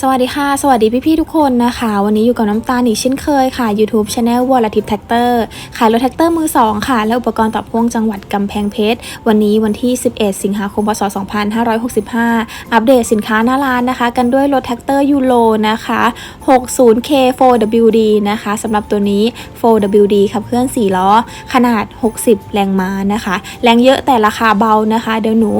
สวัสดีค่ะ สวัสดีพี่ๆทุกคนนะคะ วันนี้อยู่กับน้ำตาลอีกเช่นเคยค่ะ YouTube Channel วอลทิพแท็กเตอร์ขายรถแท็กเตอร์มือ 2 ค่ะ และอุปกรณ์ต่อพ่วงจังหวัดกำแพงเพชร วันนี้วันที่ 11 สิงหาคม พศ 2565 อัปเดตสินค้าหน้าร้านนะคะ กันด้วยรถแท็กเตอร์ยูโรนะคะ 60K 4WD นะคะสำหรับตัวนี้ 4WD ขับเคลื่อน 4 ล้อ ขนาด 60 แรงม้านะคะ แรงเยอะแต่ราคาเบานะคะ เดี๋ยวหนู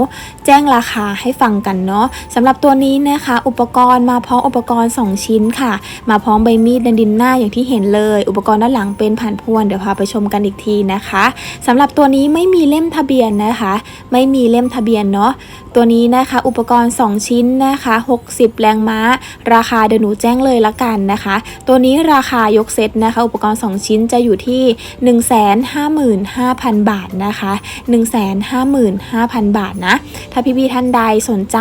แจ้งราคาให้ฟังกันเนาะสำหรับตัวนี้นะคะ อุปกรณ์มาพร้อมอุปกรณ์ 2 ชิ้นค่ะ มาพร้อมใบมีดดันดินหน้าอย่างที่เห็นเลย อุปกรณ์ด้านหลังเป็นผ่านพวนเดี๋ยวพาไปชมกันอีกทีนะคะสำหรับตัวนี้ไม่มีเล่มทะเบียนนะคะ ไม่มีเล่มทะเบียนเนาะตัวนี้นะคะอุปกรณ์ 2 ชิ้นนะคะ 60 แรงม้า ราคาเดี๋ยวหนูแจ้งเลยละกันนะคะ ตัวนี้ราคายกเซตนะคะ อุปกรณ์ 2 ชิ้นจะอยู่ที่ 155,000 บาทนะคะ 155,000 บาทนะ ถ้าพี่ๆท่านใดสนใจ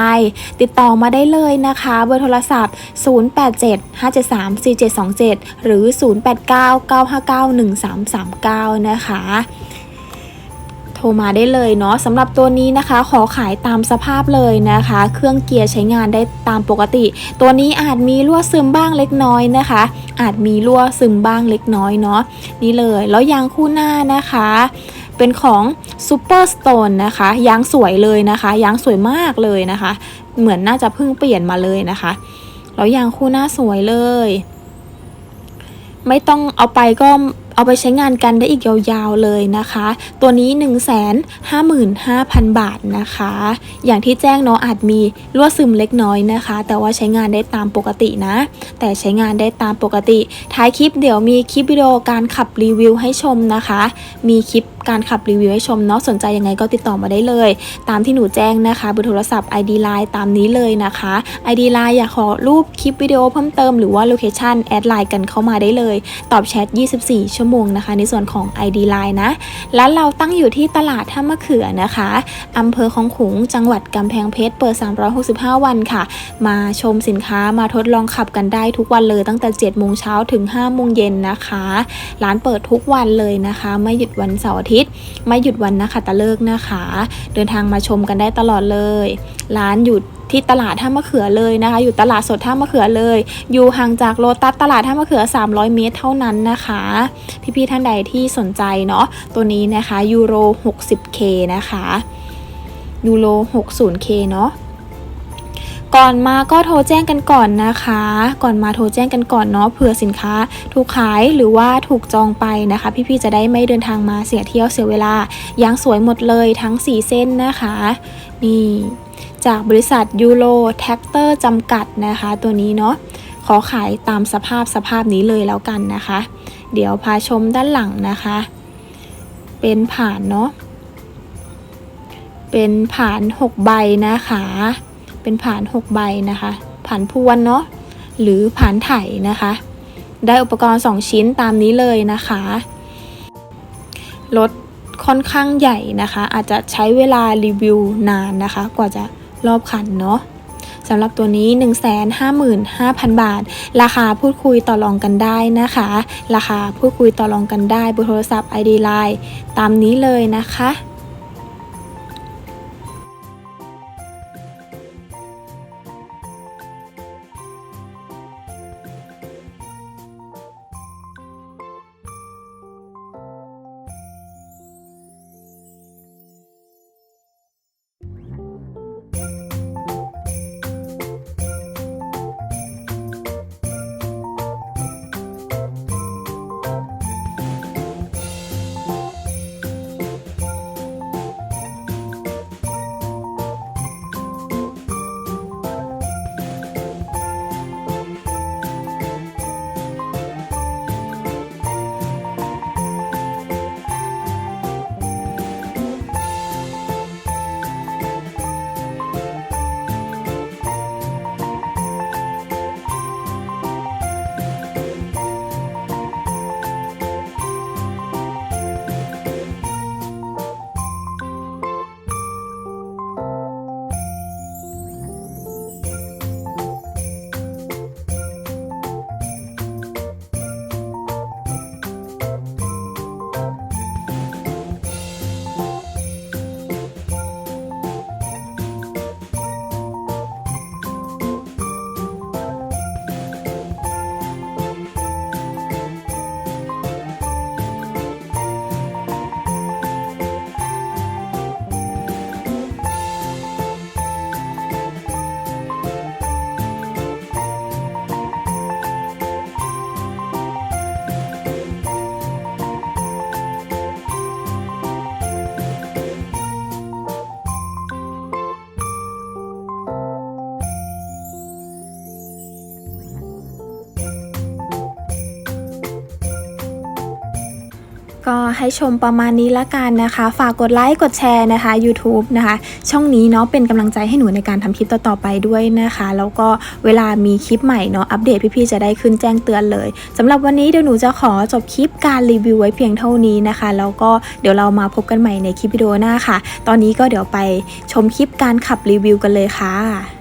ติดต่อมาได้เลยนะคะ เบอร์โทรศัพท์0875734727 หรือ 0899591339 นะคะโทรมาได้เลยเนาะสำหรับตัวนี้นะคะ ขอขายตามสภาพเลยนะคะ เครื่องเกียร์ใช้งานได้ตามปกติ ตัวนี้อาจมีรั่วซึมบ้างเล็กน้อยนะคะ อาจมีรั่วซึมบ้างเล็กน้อยเนาะนี่เลยแล้วยางคู่หน้านะคะ เป็นของ Super Stone นะคะยางสวยเลยนะคะยางสวยมากเลยนะคะ เหมือนน่าจะเพิ่งเปลี่ยนมาเลยนะคะ แล้วยางคู่หน้าสวยเลย ไม่ต้องเอาไปก็เอาไปใช้งานกันได้อีกยาวๆเลยนะคะ ตัวนี้ 155,000 บาทนะคะ อย่างที่แจ้งเนาะอาจมีรั่วซึมเล็กน้อยนะคะ แต่ว่าใช้งานได้ตามปกตินะ แต่ใช้งานได้ตามปกติ ท้ายคลิปเดี๋ยวมีคลิปวิดีโอการขับรีวิวให้ชมนะคะ มีคลิป การขับรีวิวให้ชมเนาะสนใจยังไงก็ติดต่อมาได้เลย ตามที่หนูแจ้งนะคะเบอร์โทรศัพท์ ID Line ตามนี้เลยนะคะ ID Line อยากขอรูปคลิปวิดีโอเพิ่มเติมหรือว่าโลเคชันแอดไลน์กันเข้ามาได้เลย ตอบแชท 24 ชั่วโมงนะคะ ในส่วนของ ID Line นะร้านเราตั้งอยู่ที่ตลาดท่ามะเขือนะคะอำเภอของขุงจังหวัดกำแพงเพชรเปิด 365 วันค่ะ มาชมสินค้ามาทดลองขับกันได้ทุกวันเลยตั้งแต่ 7 โมงเช้าถึง 5 โมงเย็นนะคะ ร้านเปิดทุกวันเลยนะคะ ไม่หยุดวันเสาร์อาทิตย์ไม่หยุดวันนะคะตะเลิกนะคะ เดินทางมาชมกันได้ตลอดเลย ร้านอยู่ที่ตลาดท่ามะเขือเลยนะคะ อยู่ตลาดสดท่ามะเขือเลย อยู่ห่างจากโลตัสตลาดท่ามะเขือ 300 เมตรเท่านั้นนะคะ พี่ๆท่านใดที่สนใจเนาะตัวนี้นะคะยูโร 60K นะคะยูโร 60K เนาะ ก่อนมาก็โทรแจ้งกันก่อนนะคะ ก่อนมาโทรแจ้งกันก่อนเนาะเผื่อสินค้าถูกขายหรือว่าถูกจองไปนะคะ พี่ๆจะได้ไม่เดินทางมาเสียเที่ยวเสียเวลายางสวยหมดเลยทั้ง 4 เส้นนะคะ นี่จากบริษัทยูโรแท็กเตอร์จำกัดนะคะ ตัวนี้เนาะขอขายตามสภาพสภาพนี้เลยแล้วกันนะคะ เดี๋ยวพาชมด้านหลังนะคะ เป็นผ่านเนาะเป็นผ่าน 6 ใบนะคะ เป็นผ่าน 6 ใบนะคะ ผ่านพวนเนาะหรือผ่านไถนะคะ ได้อุปกรณ์ 2 ชิ้นตามนี้เลยนะคะรถค่อนข้างใหญ่นะคะ อาจจะใช้เวลารีวิวนานนะคะ กว่าจะรอบคันเนาะสำหรับตัวนี้ 155,000 บาท ราคาพูดคุยต่อรองกันได้นะคะ ราคาพูดคุยต่อรองกันได้เบอร์โทรศัพท์ ID Line ตามนี้เลยนะคะ ก็ให้ชมประมาณนี้ละกันนะคะ ฝากกดไลค์ กดแชร์นะคะ YouTube นะคะ ช่องนี้เนาะเป็นกำลังใจให้หนูในการทำคลิปต่อๆไปด้วยนะคะ แล้วก็เวลามีคลิปใหม่เนาะอัปเดตพี่ๆจะได้ขึ้นแจ้งเตือนเลยสำหรับวันนี้เดี๋ยวหนูจะขอจบคลิปการรีวิวไว้เพียงเท่านี้นะคะ แล้วก็เดี๋ยวเรามาพบกันใหม่ในคลิปวิดีโอหน้าค่ะ ตอนนี้ก็เดี๋ยวไปชมคลิปการขับรีวิวกันเลยค่ะ